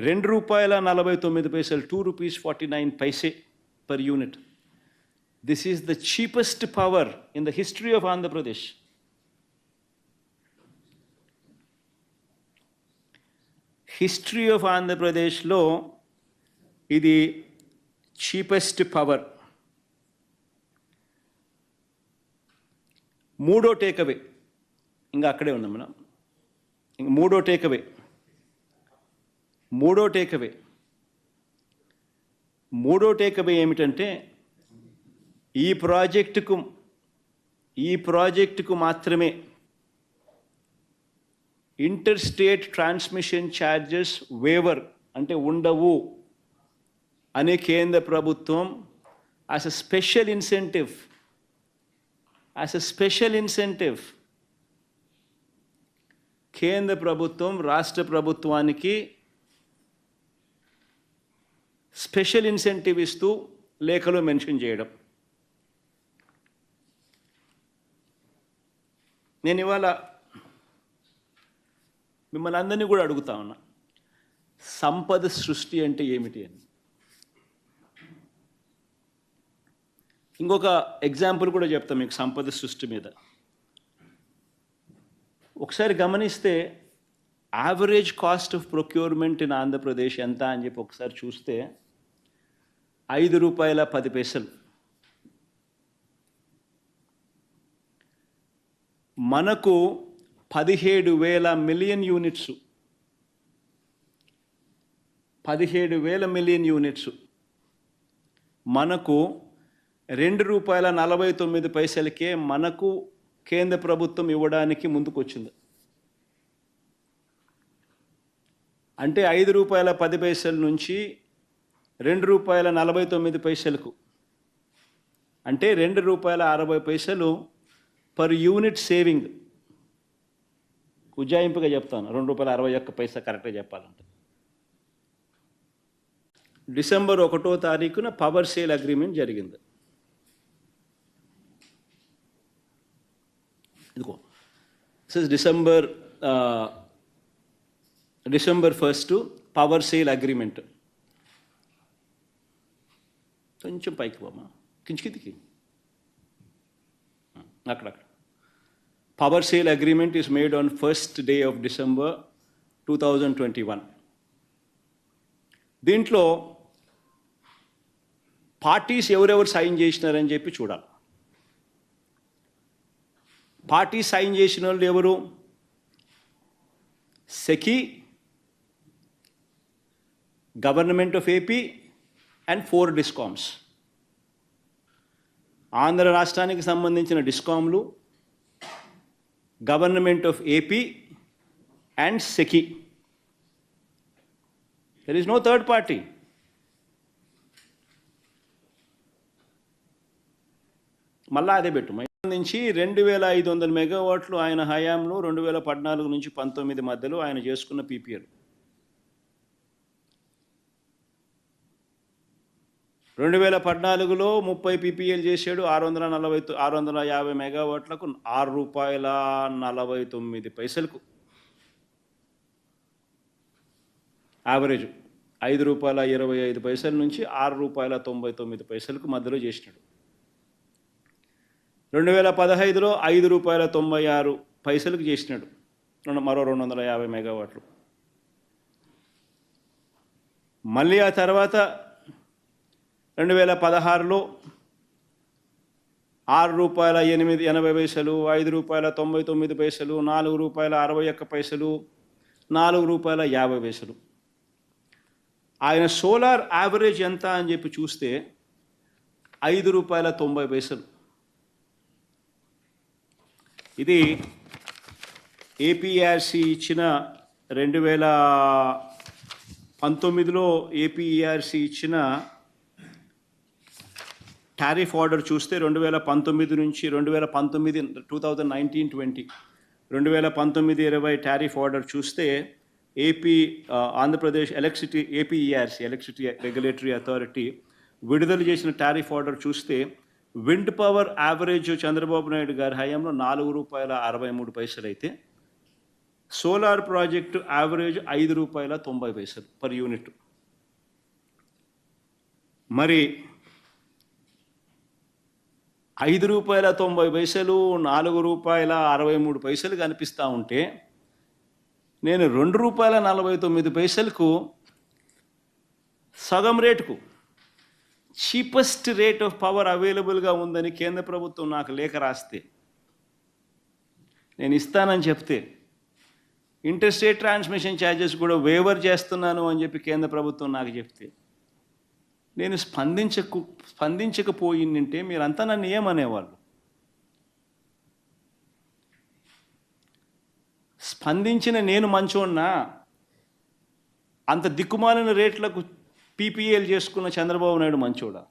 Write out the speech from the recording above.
రెండు రూపాయల నలభై తొమ్మిది పైసలు two rupees forty nine paise per unit this is the cheapest power in the history of Andhra Pradesh history of ఆంధ్రప్రదేశ్లో ఇది చీపెస్ట్ పవర్ మూడో టేకవే ఇంకా అక్కడే ఉన్నాం మనం. ఇంక మూడో టేకవే మూడో టేకవే. మూడో టేకవే ఏమిటంటే ఈ ప్రాజెక్టుకు ఈ ప్రాజెక్టుకు మాత్రమే inter state transmission charges waiver అంటే ఉండవు అనే కేంద్ర ప్రభుత్వం as a special incentive as a special incentive కేంద్ర ప్రభుత్వం రాష్ట్ర ప్రభుత్వానికి స్పెషల్ ఇన్సెంటివ్ ఇస్తూ లేఖలో మెన్షన్ చేయడం. నేను ఇవాళ మిమ్మల్ని అందరినీ కూడా అడుగుతా ఉన్నా. సంపద సృష్టి అంటే ఏమిటి అని. ఇంకొక ఎగ్జాంపుల్ కూడా చెప్తాం మీకు సంపద సృష్టి మీద. ఒకసారి గమనిస్తే average cost of procurement in Andhra Pradesh ఎంత అని చెప్పి ఒకసారి చూస్తే ఐదు రూపాయల పది పైసలు. మనకు పదిహేడు వేల మిలియన్ యూనిట్స్. పదిహేడు వేల మిలియన్ యూనిట్స్. మనకు రెండు రూపాయల నలభై తొమ్మిది పైసలకే మనకు కేంద్ర ప్రభుత్వం ఇవ్వడానికి ముందుకొచ్చింది. అంటే ఐదు రూపాయల పది పైసల నుంచి రెండు రూపాయల నలభై తొమ్మిది పైసలకు. అంటే రెండు రూపాయల అరవై పైసలు పర్ యూనిట్ సేవింగ్. ఉజ్జాయింపుగా చెప్తాను రెండు రూపాయల అరవై ఒక్క పైసా కరెక్ట్గా చెప్పాలంటే. డిసెంబర్ ఒకటో తారీఖున పవర్ సేల్ అగ్రిమెంట్ జరిగింది. ఇదిగో this December December first power sale agreement. కొంచెం పైకి పోమా కించికిదికి అక్కడక్కడ power sale agreement is made on first day of December two thousand twenty one. దీంట్లో పార్టీస్ ఎవరెవరు సైన్ చేసినారని చెప్పి చూడాలి. పార్టీ సైన్ చేసిన వాళ్ళు ఎవరు? SECI government of AP and four discoms. Andhra రాష్ట్రానికి సంబంధించిన డిస్కామ్లు government of AP and SECI. There is no third party మళ్ళా అదే పెట్టు. నుంచి రెండు వేల ఐదు వందల మెగావాట్లు ఆయన హయాంలో రెండు వేల పద్నాలుగు నుంచి పంతొమ్మిది మధ్యలో ఆయన చేసుకున్న పీపీఎల్. రెండు వేల పద్నాలుగులో ముప్పై పీపీఎల్ చేశాడు. ఆరు వందల నలభై ఆరు వందల యాభై మెగావాట్లకు ఆరు రూపాయల నలభై తొమ్మిది పైసలకు. యావరేజ్ ఐదు రూపాయల ఇరవై ఐదు పైసల నుంచి ఆరు రూపాయల తొంభై తొమ్మిది పైసలకు మధ్యలో చేసినాడు. రెండు వేల పదహైదులో ఐదు రూపాయల తొంభై ఆరు పైసలకు చేసినాడు. రెండు మరో రెండు వందల యాభై మెగావాట్లు. మళ్ళీ ఆ తర్వాత రెండు వేల పదహారులో ఆరు రూపాయల ఎనిమిది ఎనభై పైసలు ఐదు రూపాయల తొంభై తొమ్మిది పైసలు నాలుగు రూపాయల అరవై ఒక్క పైసలు నాలుగు రూపాయల యాభై పైసలు. ఆయన సోలార్ యావరేజ్ ఎంత అని చెప్పి చూస్తే ఐదు రూపాయల తొంభై పైసలు. ఇది ఏపీఆర్సీ ఇచ్చిన రెండు వేల పంతొమ్మిదిలో ఏపీఆర్సీ ఇచ్చిన టారిఫ్ ఆర్డర్ చూస్తే రెండు వేల పంతొమ్మిది నుంచి రెండు వేల పంతొమ్మిది టూ థౌజండ్ నైన్టీన్ ట్వంటీ రెండు వేల పంతొమ్మిది ఇరవై టారిఫ్ ఆర్డర్ చూస్తే AP Andhra Pradesh electricity APERC electricity regulatory authority విడుదల చేసిన టారిఫ్ ఆర్డర్ చూస్తే wind power average Chandrababu Naidu గారి హయాంలో నాలుగు రూపాయల అరవై మూడు పైసలు అయితే సోలార్ ప్రాజెక్టు యావరేజ్ ఐదు రూపాయల తొంభై పైసలు పర్ యూనిట్. మరి ఐదు రూపాయల తొంభై పైసలు నాలుగు రూపాయల అరవై మూడు పైసలు కనిపిస్తూ ఉంటే నేను రెండు రూపాయల నలభై తొమ్మిది పైసలకు సగం రేటుకు చీపెస్ట్ రేట్ ఆఫ్ పవర్ అవైలబుల్గా ఉందని కేంద్ర ప్రభుత్వం నాకు లేఖ రాస్తే నేను ఇస్తానని చెప్తే ఇంటర్స్టేట్ ట్రాన్స్మిషన్ ఛార్జెస్ కూడా వేవర్ చేస్తున్నాను అని చెప్పి కేంద్ర ప్రభుత్వం నాకు చెప్తే నేను స్పందించకు స్పందించకపోయిందంటే మీరంతా నన్ను ఏమనేవాళ్ళు? స్పందించిన నేను మంచోన్నా? అంత దిక్కుమాలిన రేట్లకు పీపీఎల్ చేసుకున్న చంద్రబాబు నాయుడు మంచోడా?